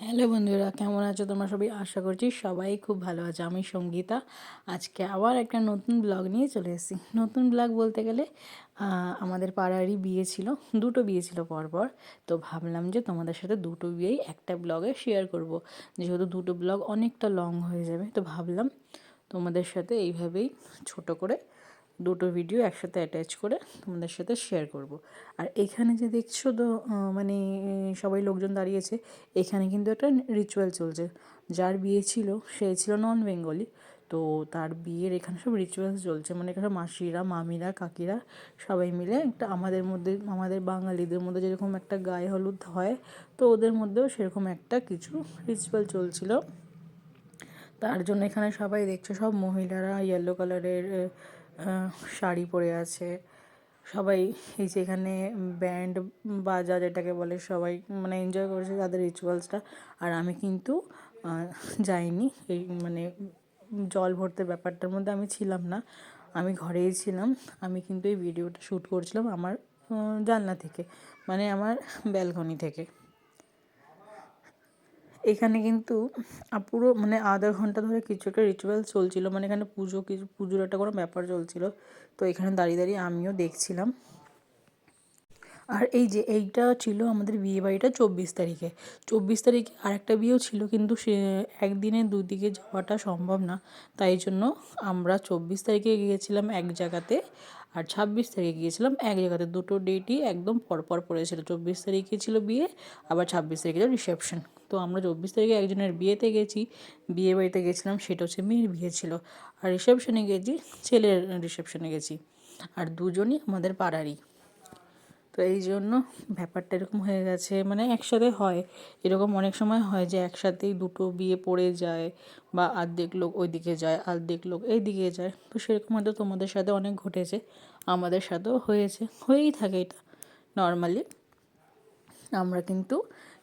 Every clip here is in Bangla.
হ্যালো বন্ধুরা, কেমন আছো তোমরা সবাই? আশা করছি সবাই খুব ভালো আছে। আমি সঙ্গীতা। আজকে আবার একটা নতুন ব্লগ নিয়ে চলে এসেছি। নতুন ব্লগ বলতে গেলে আমাদের পাড়ারই বিয়ে ছিল, দুটো বিয়ে ছিল পরপর। তো ভাবলাম যে তোমাদের সাথে দুটো বিয়েই একটা ব্লগে শেয়ার করব। যেহেতু দুটো ব্লগ অনেকটা লং হয়ে যাবে, তো ভাবলাম তোমাদের সাথে এইভাবেই ছোট করে দুটো ভিডিও একসাথে অ্যাটাচ করে তোমাদের সাথে শেয়ার করব। আর এখানে যে দেখছ তো মানে সবাই লোকজন দাঁড়িয়েছে, এখানে কিন্তু একটা রিচুয়াল চলছে। যার বিয়ে ছিল, সে ছিল নন বেঙ্গলি তো তার বিয়ের এখানে সব রিচুয়ালস চলছে। মানে এখানে মাসিরা, মামিরা, কাকিরা সবাই মিলে একটা আমাদের মধ্যে, আমাদের বাঙালিদের মধ্যে যেরকম একটা গায়ে হলুদ হয়, তো ওদের মধ্যেও সেরকম একটা কিছু রিচুয়াল চলছিল। তার জন্য এখানে সবাই দেখছ, সব মহিলারা ইয়েলো কালারের শাড়ি পরে আছে। সবাই এই যে এখানে ব্যান্ড বাজা যেটাকে বলে সবাই মানে এনজয় করেছে তাদের রিচুয়ালসটা আর আমি কিন্তু যাইনি এই মানে জল ভরতে ব্যাপারটার মধ্যে আমি ছিলাম না। আমি ঘরেই ছিলাম। আমি কিন্তু এই ভিডিওটা শ্যুট করছিলাম আমার জানলা থেকে মানে আমার ব্যালকনি থেকে। এখানে কিন্তু পুরো মানে আধা ঘণ্টা ধরে কিছু একটা রিচুয়াল চলছিল। মানে এখানে পুজো কিছু, পুজোর একটা কোনো ব্যাপার চলছিল। তো এখানে দাঁড়িয়ে দাঁড়িয়ে আমিও দেখছিলাম। আর এই যে এইটা ছিল আমাদের বিয়ে বাড়িটা চব্বিশ তারিখে। চব্বিশ তারিখে আরেকটা বিয়েও ছিল, কিন্তু সে একদিনে দুদিকে যাওয়াটা সম্ভব না। তাই জন্য আমরা চব্বিশ তারিখে গিয়েছিলাম এক জায়গাতে। আর ছাব্বিশ তারিখে গিয়েছিলাম এক জায়গাতে দুটো ডেটই একদম পরপর পড়েছিল। চব্বিশ তারিখে ছিল বিয়ে, আবার ছাব্বিশ তারিখে ছিল রিসেপশন তো আমরা চব্বিশ তারিখে একজনের বিয়েতে গেছি, বিয়ে বাড়িতে গেছিলাম, সেটা হচ্ছে মেয়ের বিয়ে ছিল। আর রিসেপশনে গেছি, ছেলের রিসেপশনে গেছি। আর দুজনই আমাদের পাড়ারই। তো এই জন্য ব্যাপারটা এরকম হয়ে গেছে। মানে একসাথে হয়। এরকম অনেক সময় হয় যে একসাথেই দুটো বিয়ে পড়ে যায় বা অর্ধেক লোক ওইদিকে যায় অর্ধেক লোক এই দিকে যায়। তো সেরকম হয়তো তোমাদের সাথে অনেক ঘটেছে। আমাদের সাথেও হয়েছে। হয়েই থাকে এটা। নর্মালি আমরা কিন্তু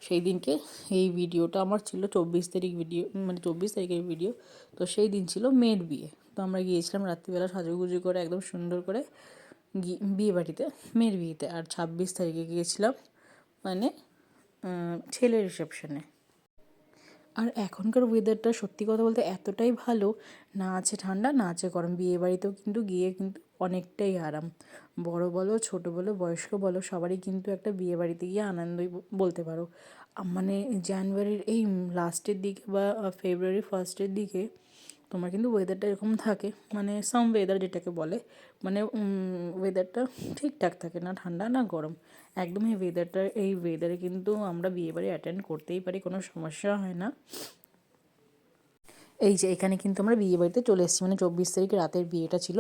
সেই দিনকে এই ভিডিওটা, আমার ছিল চব্বিশ তারিখ ভিডিও মানে চব্বিশ তারিখের ভিডিও। তো সেই দিন ছিল মেয়ের বিয়ে। তো আমরা গিয়েছিলাম রাত্রিবেলা সাজুগুজু করে, একদম সুন্দর করে বিয়ে বাড়িতে মেয়ের বিয়েতে। আর ছাব্বিশ তারিখে গিয়েছিলাম মানে ছেলের রিসেপশনে। আর এখনকার ওয়েদারটা সত্যি কথা বলতে এতটাই ভালো, না আছে ঠান্ডা, না আছে গরম। বিয়ে বাড়িতেও কিন্তু গিয়ে কিন্তু অনেকটাই আরাম। বড় বলো, ছোট বলো, বয়স্ক বলো, সবারই কিন্তু একটা বিয়ে বাড়িতে গিয়ে আনন্দই বলতে পারো। মানে জানুয়ারির এই লাস্টের দিকে বা ফেব্রুয়ারি ফার্স্টের দিকে তোমার কিন্তু ওয়েদারটা এরকম থাকে মানে সাম ওয়েদার যেটাকে বলে মানে ওয়েদারটা ঠিকঠাক থাকে না ঠান্ডা না গরম। একদম এই ওয়েদারটা এই ওয়েদারে কিন্তু আমরা বিয়েবাড়ি অ্যাটেন্ড করতেই পারি, কোনো সমস্যা হয় না। এই যে এখানে কিন্তু আমরা বিয়ে বাড়িতে চলে এসেছি। মানে চব্বিশ তারিখে রাতের বিয়েটা ছিল।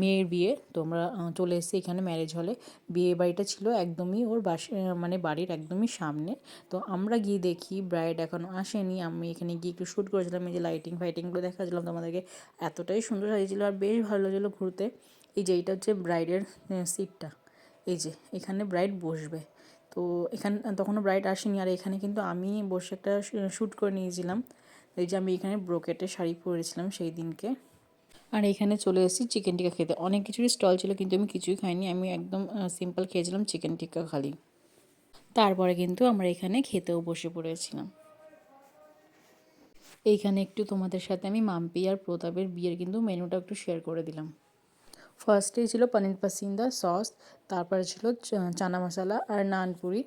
মেয়ের বিয়ে। তো আমরা চলে এসেছি এখানে ম্যারেজ হলে বিয়ে বাড়িটা ছিল একদমই ওর বাস মানে বাড়ির একদমই সামনে। তো আমরা গিয়ে দেখি ব্রাইড এখনও আসেনি। আমি এখানে গিয়ে একটু শ্যুট করেছিলাম। এই যে লাইটিং ফাইটিংগুলো দেখাচ্ছিলাম তোমাদেরকে। এতটাই সুন্দর সাজিয়েছিল আর বেশ ভালো লাগছিল ঘুরতে। এই যে এইটা হচ্ছে ব্রাইডের সিটটা এই যে এখানে ব্রাইড বসবে। তো এখানে তখনও ব্রাইড আসেনি। আর এখানে কিন্তু আমি বসে একটা শ্যুট করে নিয়েছিলাম। এই যে আমি এখানে ব্রোকেটের শাড়ি পরেছিলাম সেই দিনকে। আর এখানে চলে এসেছি চিকেন টিক্কা খেতে। অনেক কিছুরই স্টল ছিল, কিন্তু আমি কিছুই খাইনি। আমি একদম সিম্পল খেয়েছিলাম চিকেন টিক্কা খালি। তারপরে কিন্তু আমরা এখানে খেতেও বসে পড়েছিলাম। এইখানে একটু তোমাদের সাথে আমি মাম্পি আর প্রতাপের বিয়ের কিন্তু মেনুটা একটু শেয়ার করে দিলাম। ফার্স্টেই ছিল পনির পাসিন্দা সস তারপরে ছিল চানা মশলা আর নানপুরি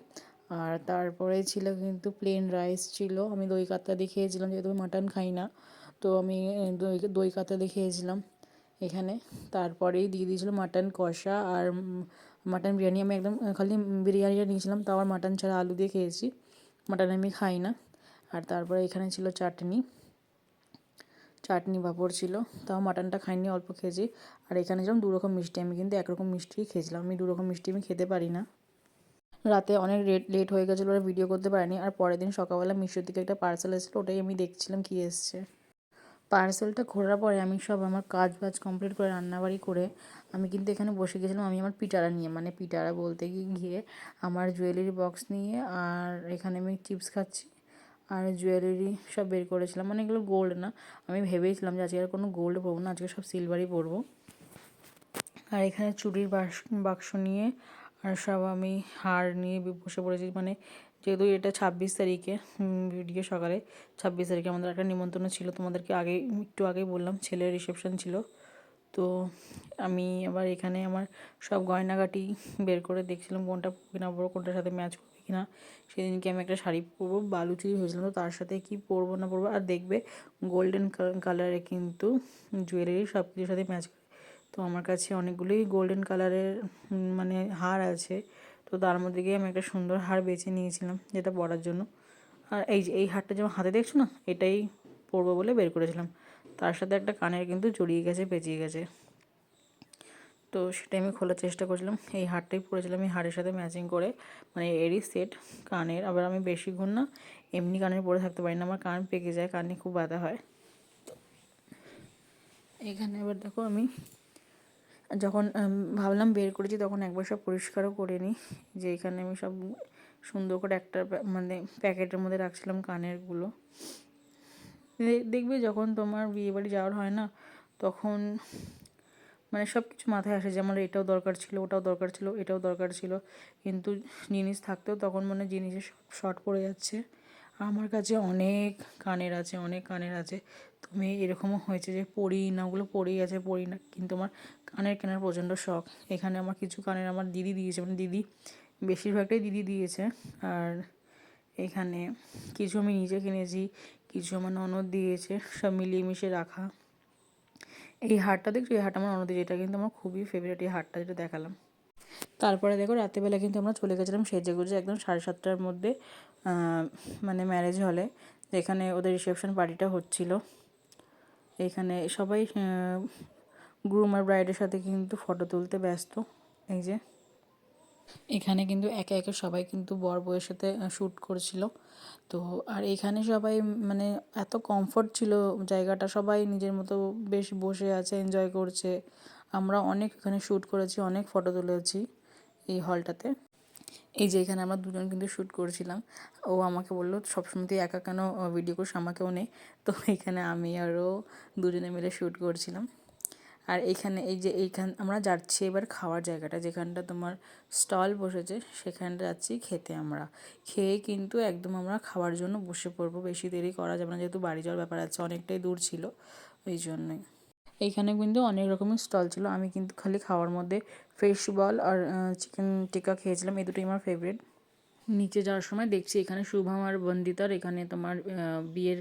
আর তারপরে ছিল কিন্তু প্লেন রাইস ছিল। আমি দই কাতলা দিয়ে খেয়েছিলাম, যেহেতু আমি মাটন খাই না। তো আমি দই দই কাতলা দিয়ে খেয়েছিলাম এখানে। তারপরেই দিয়ে দিয়েছিল মাটন কষা আর মাটন বিরিয়ানি। আমি একদম খালি বিরিয়ানিটা নিয়েছিলাম, তাও আর মাটন ছাড়া আলু দিয়ে খেয়েছি। মাটন আমি খাই না। আর তারপরে এখানে ছিল চাটনি। চাটনি পাঁপড় ছিল, তাও মাটনটা খাইনি, অল্প খেয়েছি। আর এখানে যেমন দু রকম মিষ্টি, আমি কিন্তু একরকম মিষ্টি খেয়েছিলাম। আমি দু রকম মিষ্টি আমি খেতে পারি না। রাতে অনেক লেট লেট হয়ে গেছিল, ওরা ভিডিও করতে পারেনি। আর পরের দিন সকালবেলা মিশোর থেকে একটা পার্সেল এসেছিল, ওটাই আমি দেখছিলাম কী এসছে। পার্সেলটা খোলার পরে আমি সব আমার কাজ বাজ কমপ্লিট করে, রান্নাবাড়ি করে, আমি কিন্তু এখানে বসে গেছিলাম, আমি আমার পিটারা নিয়ে মানে পিটারা বলতে গিয়ে গিয়ে আমার জুয়েলারি বক্স নিয়ে আর এখানে আমি চিপস খাচ্ছি আর জুয়েলারি সব বের করেছিলাম। মানে এগুলো গোল্ড না। আমি ভেবেছিলাম যে আজকে আর কোনো গোল্ড পরবো না, আজকে সব সিলভারই পরবো। আর এখানে বাক্স বাক্স নিয়ে আর সব আমি হার নিয়ে বসে পড়েছি। মানে যেহেতু এটা ছাব্বিশ তারিখে ভিডিও সকালে ছাব্বিশ তারিখে আমাদের একটা নিমন্ত্রণ ছিল। তোমাদেরকে আগেই একটু আগেই বললাম, ছেলের রিসেপশন ছিল। তো আমি আবার এখানে আমার সব গয়নাগাটি বের করে দেখছিলাম, কোনটা কিনা পরবো, কোনটার সাথে ম্যাচ করবে কিনা। সেদিনকে আমি একটা শাড়ি পরবো বালুচুরি হয়েছিলাম তো তার সাথে কি পরবো না পরবো, আর দেখবে গোল্ডেন কালারে কিন্তু জুয়েলারি সব কিছুর সাথে ম্যাচ করে। তো আমার কাছে অনেকগুলোই গোল্ডেন কালারের মানে হার আছে। তো তার মধ্যে গিয়ে আমি একটা সুন্দর হার বেছে নিয়েছিলাম যেটা পরার জন্য। আর এই যে, এই হারটা যেমন হাতে দেখছ না, এটাই পরবো বলে বের করেছিলাম। তার সাথে একটা কানের কিন্তু জড়িয়ে গেছে, পেঁচিয়ে গেছে। তো সেটাই আমি খোলার চেষ্টা করছিলাম। এই হারটাই পরেছিলাম এই হারের সাথে ম্যাচিং করে। মানে এরই সেট কানের। আবার আমি বেশিক্ষণ না, এমনি কানের পরে থাকতে পারি না। আমার কান পেকে যায়, কানে খুব ব্যথা হয়। এখানে এবার দেখো আমি যখন ভাবলাম বের করেছি তখন একবার সব পরিষ্কারও করে নিই যে এখানে আমি সব সুন্দর করে একটা মানে প্যাকেটের মধ্যে রাখছিলাম কানেরগুলো। দেখবে যখন তোমার বিয়েবাড়ি যাওয়ার হয় না, তখন মানে সব কিছু মাথায় আসে যে আমার এটাও দরকার ছিল, ওটাও দরকার ছিল, এটাও দরকার ছিল। কিন্তু জিনিস থাকতেও তখন মানে জিনিসের শর্ট পড়ে যাচ্ছে। আমার কাছে অনেক কানের আছে, অনেক কানের আছে। তুমি এরকমও হয়েছে যে পড়ি না, ওগুলো পড়েই আছে, পড়ি না। কিন্তু আমার কানের কেনার প্রচণ্ড শখ। এখানে আমার কিছু কানের আমার দিদি দিয়েছে মানে দিদি, বেশিরভাগটাই দিদি দিয়েছে। আর এখানে কিছু আমি নিজে কিনেছি, কিছু আমার ননদ দিয়েছে, সব মিলিয়ে মিশিয়ে রাখা। এই হারটা দেখছ? এই হারটা আমার ননদ যেটা কিন্তু আমার খুবই ফেভারিট এই হারটা যেটা দেখালাম। তারপরে দেখো রাত্রেবেলা কিন্তু আমরা চলে গেছিলাম সেজে গুজে একদম সাড়ে সাতটার মধ্যে মানে ম্যারেজ হলে যেখানে ওদের রিসেপশন পার্টিটা হচ্ছিল। এখানে সবাই গ্রুম আর ব্রাইডের সাথে কিন্তু ফটো তুলতে ব্যস্ত, এই যে। এখানে কিন্তু একে একে সবাই কিন্তু বর বউয়ের সাথে শ্যুট করছিল। তো আর এখানে সবাই মানে এত কমফোর্ট ছিল জায়গাটা, সবাই নিজের মতো বেশ বসে আছে এনজয় করছে। আমরা অনেক এখানে শ্যুট করেছি, অনেক ফটো তুলেছি এই হলটাতে এই যে এখানে আমরা দুজন কিন্তু শ্যুট করেছিলাম। ও আমাকে বলল, সবসময় তুই একা কেন ভিডিও করিস? আমাকেও নেই তো এখানে আমি আরও দুজনে মিলে শ্যুট করছিলাম। আর এইখানে এই যে এইখান, আমরা যাচ্ছি এবার খাওয়ার জায়গাটা, যেখানটা তোমার স্টল বসেছে, সেখানটা যাচ্ছি খেতে আমরা। খেয়ে কিন্তু একদম আমরা খাওয়ার জন্য বসে পড়ব, বেশি দেরি করা যাবে না, যেহেতু বাড়ি যাওয়ার ব্যাপার আছে, অনেকটাই দূর ছিল, ওই জন্যই। এইখানে কিন্তু অনেক রকমের স্টল ছিল। আমি কিন্তু খালি খাওয়ার মধ্যে ফিশ বল আর চিকেন টিক্কা খেয়েছিলাম। এই দুটোই আমার ফেভারিট নিচে যাওয়ার সময় দেখছি এখানে শুভম আর বন্দিতার এখানে তোমার বিয়ের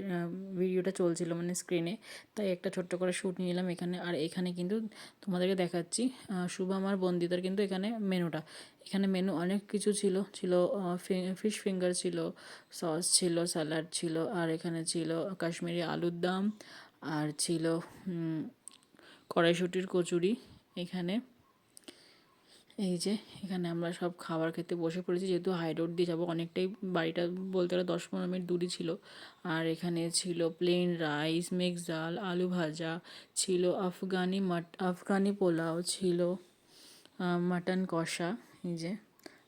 ভিডিওটা চলছিল মানে স্ক্রিনে তাই একটা ছোট্ট করে শ্যুট নিলাম এখানে। আর এখানে কিন্তু তোমাদেরকে দেখাচ্ছি শুভম আর বন্দিতার কিন্তু এখানে মেনুটা। এখানে মেনু অনেক কিছু ছিল। ছিল ফিশ ফিঙ্গার ছিল সস ছিল স্যালাড ছিল, আর এখানে ছিল কাশ্মীরি আলুর দাম, আর ছিল কড়াইশুটির কচুরি এখানে। এই যে, এখানে আমরা সব খাবার খেতে বসে পড়েছি, যেহেতু হাই রোড দিয়ে যাব। অনেকটাই বাড়িটা বলতে গেলে দশ পনেরো মিনিট দূরই ছিল। আর এখানে ছিল প্লেন রাইস মিক্স ডাল আলু ভাজা, ছিল আফগানি মাট, আফগানি পোলাও, ছিল মাটন কষা। এই যে,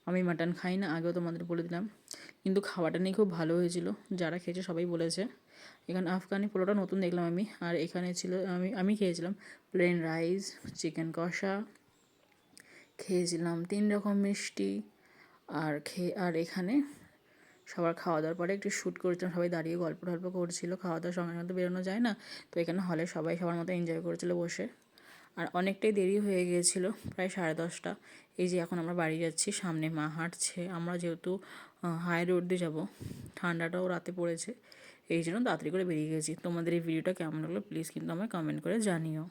আমি মাটন খাই না, আগেও তোমাদের বলে দিলাম। কিন্তু খাওয়াটা নিয়ে খুব ভালো হয়েছিল। যারা খেয়েছে সবাই বলেছে। এখানে আফগানি পোলাওটা নতুন দেখলাম আমি। আর এখানে ছিল, আমি আমি খেয়েছিলাম প্লেন রাইস চিকেন কষা, খেয়েছিলাম তিন রকম মিষ্টি, আর খেয়ে আর এখানে সবার খাওয়া দাওয়ার পরে একটু শ্যুট করেছিলাম, সবাই দাঁড়িয়ে গল্প টল্প করছিল খাওয়া দাওয়ার সঙ্গে সঙ্গে বেরোনো যায় না। তো এখানে হলে সবাই সবার মতো এনজয় করেছিল বসে। আর অনেকটাই দেরি হয়ে গিয়েছিল, প্রায় সাড়ে দশটা। এই যে এখন আমরা বাড়ি যাচ্ছি, সামনে মা হাঁটছে। আমরা যেহেতু হাই রোড দিয়ে যাব, ঠান্ডাটাও রাতে পড়েছে। এই জন্য তাড়াতাড়ি করে বেরিয়ে গেছি। তোমাদের এই ভিডিওটা কেমন লাগল প্লিজ কিন্তু আমায় কমেন্ট করে জানিও।